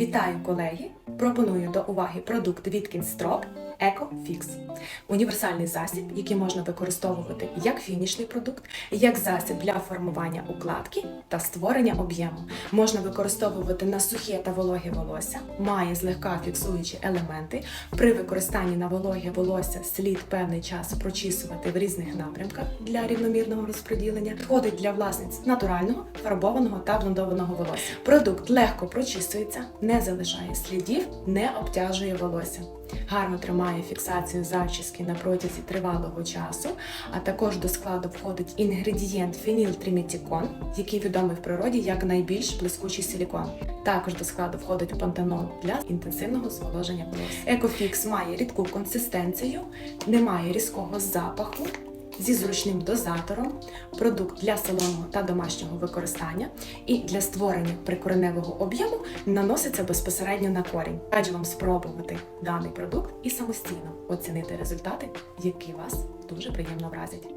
Вітаю, колеги! Пропоную до уваги продукт від Кінстрок EcoFix. Універсальний засіб, який можна використовувати як фінішний продукт, як засіб для формування укладки та створення об'єму. Можна використовувати на сухе та вологе волосся, має злегка фіксуючі елементи. При використанні на вологе волосся слід певний час прочісувати в різних напрямках для рівномірного розподілення. Входить для власниць натурального, фарбованого та блондованого волосся. Продукт легко прочісується, не залишає слідів, не обтяжує волосся. Гарно тримає фіксацію зачіски на протязі тривалого часу, а також до складу входить інгредієнт фенілтримітікон, який відомий в природі як найбільш блискучий силікон. Також до складу входить пантенол для інтенсивного зволоження волосся. Екофікс має рідку консистенцію, не має різкого запаху. Зі зручним дозатором, продукт для салонного та домашнього використання і для створення прикореневого об'єму наноситься безпосередньо на корінь. Раджу вам спробувати даний продукт і самостійно оцінити результати, які вас дуже приємно вразять.